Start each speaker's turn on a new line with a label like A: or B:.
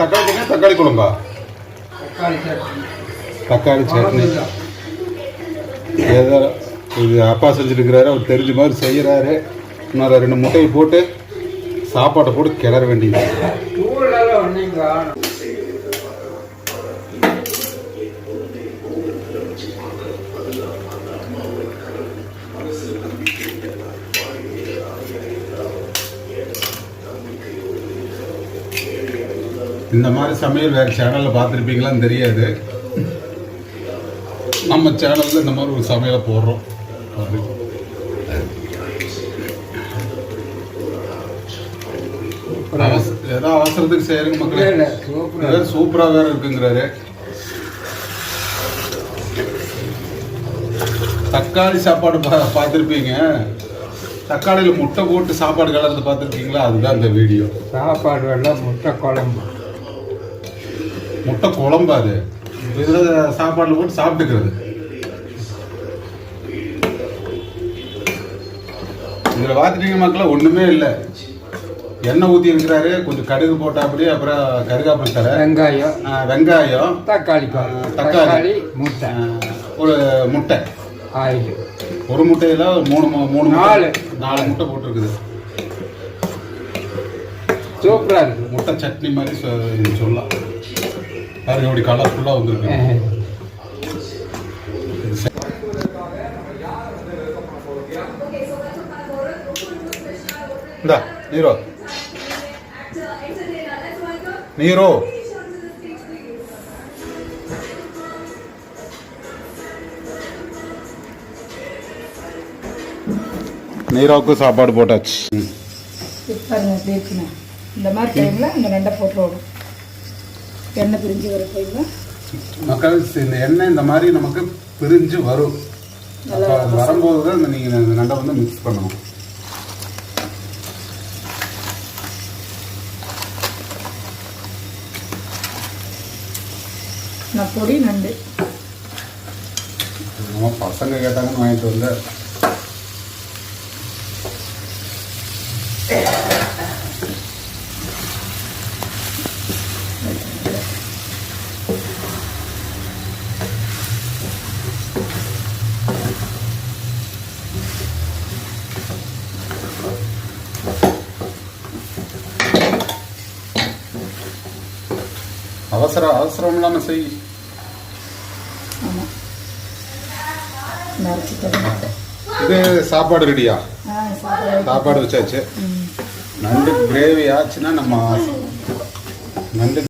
A: தக்காளி சட்னி தக்காளி குழம்பா?
B: தக்காளி சட்னி.
A: ஏதோ இது அப்பா செஞ்சுருக்கிறாரு அவர் தெரிஞ்ச மாதிரி செய்கிறாரு இன்னொரு ரெண்டு முட்டையை போட்டு சாப்பாட்டை போட்டு கிளற வேண்டியது. இந்த மாதிரி சமையல் வேறு சேனலில் பார்த்துருப்பீங்களான்னு தெரியாது. நம்ம சேனலில் இந்த மாதிரி ஒரு சமையலை போடுறோம். ஏதோ அவசரத்துக்கு செய்யறங்க மக்களே.
B: சூப்பராக
A: வேற சூப்பரா வேற இருக்குங்கிறாரு. தக்காளி சாப்பாடு பா பார்த்துருப்பீங்க. தக்காளியில் முட்டை போட்டு சாப்பாடு கலந்து பார்த்துருக்கீங்களா? அதுதான் இந்த வீடியோ.
B: சாப்பாடு எல்லாம் முட்டை குழம்பு.
A: முட்டை குழம்பு அது. இதில் சாப்பாடில் போட்டு சாப்பிட்டுக்கிறது. இதில் பார்த்துட்டீங்க மக்களே ஒன்றுமே இல்லை. எண்ணெய் ஊற்றி இருக்கிறாரு. கொஞ்சம் கடுகு போட்டாப்படி அப்புறம் கருகாப்பில் தர
B: வெங்காயம்.
A: வெங்காயம்.
B: தக்காளி.
A: தக்காளி.
B: முட்டை.
A: ஒரு முட்டை.
B: ஆயில்.
A: ஒரு முட்டையில மூணு மூணு
B: நாலு.
A: நாலு முட்டை போட்டிருக்குது.
B: சூப்பராக இருக்கு.
A: முட்டை சட்னி மாதிரி சொல்லலாம். பாருங்க இப்படி கலர்ஃபுல்லாக வந்துருக்கு. இந்தா நீரோ. நீரோ. நீரோவுக்கு சாப்பாடு போட்டாச்சு.
C: இந்த மாதிரி டைமில் இந்த ரெண்டை போட்டுருவோம். எண்ணெய் பிரிஞ்சு வர டைமில்
A: மக்கள் இந்த எண்ணெய் இந்த மாதிரி நமக்கு பிரிஞ்சு வரும். அது வரும்போது தான் இந்த நீங்கள் இந்த நண்டை வந்து மிக்ஸ் பண்ணணும்.
C: நான் பொடி நண்டு.
A: நம்ம பசங்க கேட்டாங்கன்னு வாங்கிட்டு வந்து அவசரம் அவசரம் இல்லாமல் செய். இது சாப்பாடு ரெடியா? சாப்பாடு வச்சாச்சு. நண்டு கிரேவி ஆச்சுன்னா நம்ம நண்டு